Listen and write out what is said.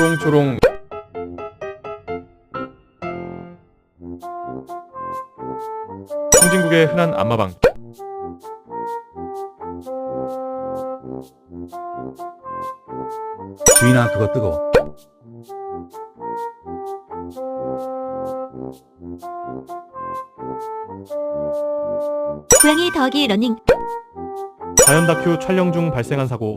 초롱초롱. 송진국의 흔한 안마방. 주인아 그거 뜨거. 고양이 더하기 러닝. 자연 다큐 촬영 중 발생한 사고